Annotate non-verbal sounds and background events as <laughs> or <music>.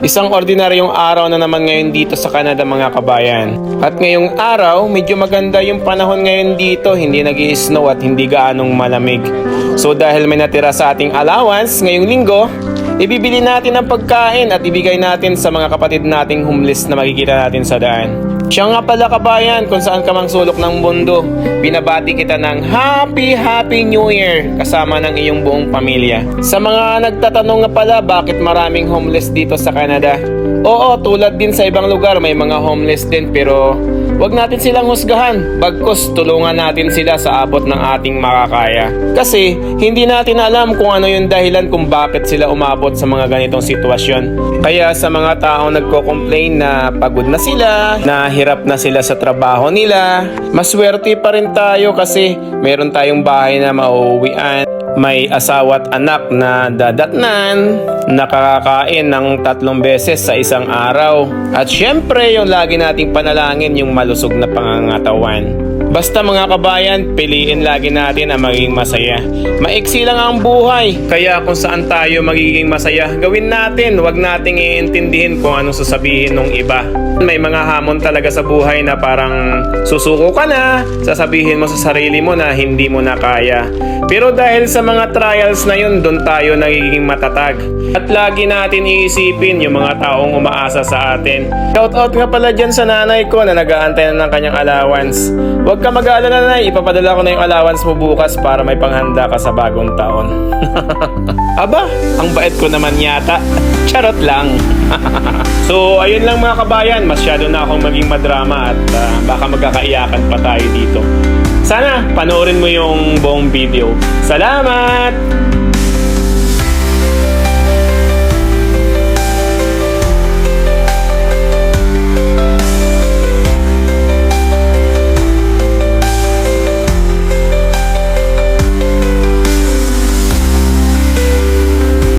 Isang ordinaryong araw na naman ngayon dito sa Canada mga kabayan. At ngayong araw, medyo maganda yung panahon ngayon dito. Hindi nag snow at hindi gaanong malamig. So dahil may natira sa ating allowance ngayong linggo, ibibili natin ang pagkain at ibigay natin sa mga kapatid nating homeless na makikita natin sa daan. Siya nga pala kabayan kung saan ka mang sulok ng mundo. Binabati kita ng Happy Happy New Year kasama ng iyong buong pamilya. Sa mga nagtatanong nga pala bakit maraming homeless dito sa Canada. Oo, tulad din sa ibang lugar may mga homeless din pero wag natin silang husgahan. Bagkus tulungan natin sila sa abot ng ating makakaya. Kasi hindi natin alam kung ano yung dahilan kung bakit sila umabot sa mga ganitong sitwasyon. Kaya sa mga taong nagko-complain na pagod na sila, na hirap na sila sa trabaho nila, maswerte pa rin tayo kasi meron tayong bahay na mauuwian. May asawa at anak na dadatnan, nakakakain ng tatlong beses sa isang araw. At syempre yung lagi nating panalangin yung malusog na pangangatawan. Basta mga kabayan, piliin lagi natin ang magiging masaya. Maiksi lang ang buhay, kaya kung saan tayo magiging masaya, gawin natin. Huwag nating iintindihin kung anong sasabihin ng iba. May mga hamon talaga sa buhay na parang susuko ka na, sasabihin mo sa sarili mo na hindi mo na kaya. Pero dahil sa mga trials na yun, doon tayo nagiging matatag. At lagi natin iisipin yung mga taong umaasa sa atin. Shoutout nga pala dyan sa nanay ko na nag-aantay na ng kanyang allowance. Huwag ka mag-aalala na, ipapadala ko na yung allowance mo bukas para may panghanda ka sa bagong taon. <laughs> Aba, ang bait ko naman yata. <laughs> Charot lang. <laughs> so, ayun lang mga kabayan, masyado na akong maging madrama at ah, baka magkakaiyakan pa tayo dito. Sana panoorin mo yung buong video. Salamat!